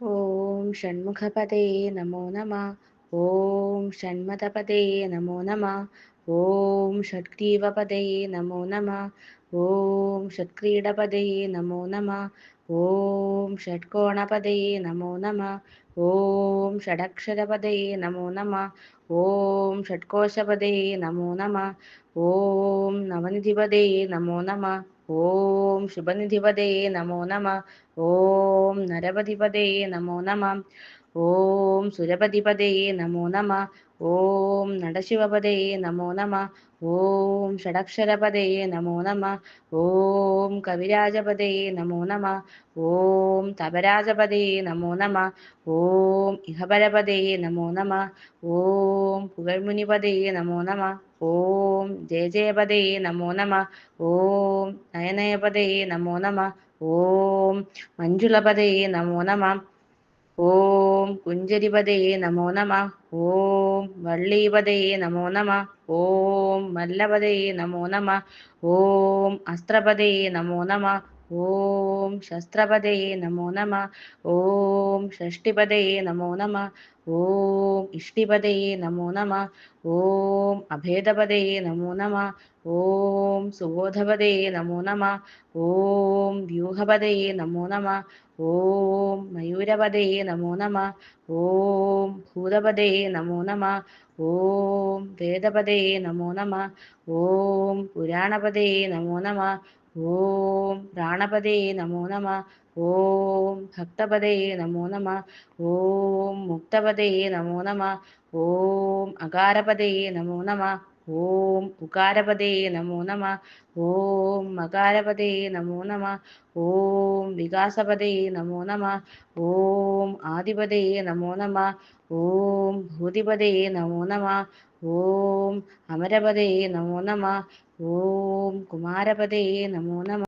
ഓം ഷൺമുഖപതേ നമോ നമ ഓം ഷൺമതപതേ നമോ നമ ഓം ഷഡ്ഗ്രീവപതേ നമോ നമ ഓം ഷഡ്ക്രീഡപതേ നമോ നമ ഓം ഷഡ്കോണപതേ നമോ നമ ഓം ഷഡക്ഷരപതേ നമോ നമ ഓം ഷഡ്കോശപതേ നമോ നമ ഓം നവനിധിപതേ നമോ നമ ഓം ശുഭനിധിപതേ നമോ നമ ഓം നരപതിപതേ നമോ നമ ഓം സുരപതിപതേ നമോ നമ ഓം നടശിവപതേ നമോ നമ ഓം ഷഡക്ഷരപതേ നമോ നമ ഓം കവിരാജപതേ നമോ നമ ഓം തപരാജപതേ നമോ നമ ഓം ഇഹപരപതേ നമോ നമ ഓം പുകഴ്മുനിപതേ നമോ നമ ഓം ജയ ജയപതേ നമോ നമ ഓം നയനയപതേ നമോ നമ ഓം മഞ്ജുളപതേ നമോ നമ ഓം കുഞ്ചരിപതേ നമോ നമ. ഓം വള്ളീപതേ നമോ നമ. ഓം വല്ലപതേ നമോ നമ. ഓം അസ്ത്രപതേ നമോ നമ. ഓം ശസ്ത്രപതേ നമോ നമ ഓം ഷഷ്ടിപതേ നമോ നമ ഓം ഇഷ്ടിപതേ നമോ നമ ഓം അഭേദപതേ നമോ നമ ഓം സുബോധപതേ നമോ നമ ഓം വ്യൂഹപതേ നമോ നമ ഓം മയൂരപതേ നമോ നമ ഓം ഭൂതപതേ നമോ നമ ഓം വേദപതേ നമോ നമ ഓം പുരാണപതേ നമോ നമ ഓം പ്രാണപതേ നമോ നമ ഓം ഭക്തപതേ നമോ നമ ഓം മുക്തപതേ നമോ നമ ഓം അകാരപതേ നമോ നമ ഓം ഉകാരപതേ നമോ നമ. ഓം മകാരപതേ നമോ നമ. ഓം വികാസപതേ നമോ നമ. ഓം ആദിപതേ നമോ നമ. ഓം ഭൂതിപതേ നമോ നമ. ഓം അമരപതേ നമോ നമ. ഓം കുമാരപതേ നമോ നമ.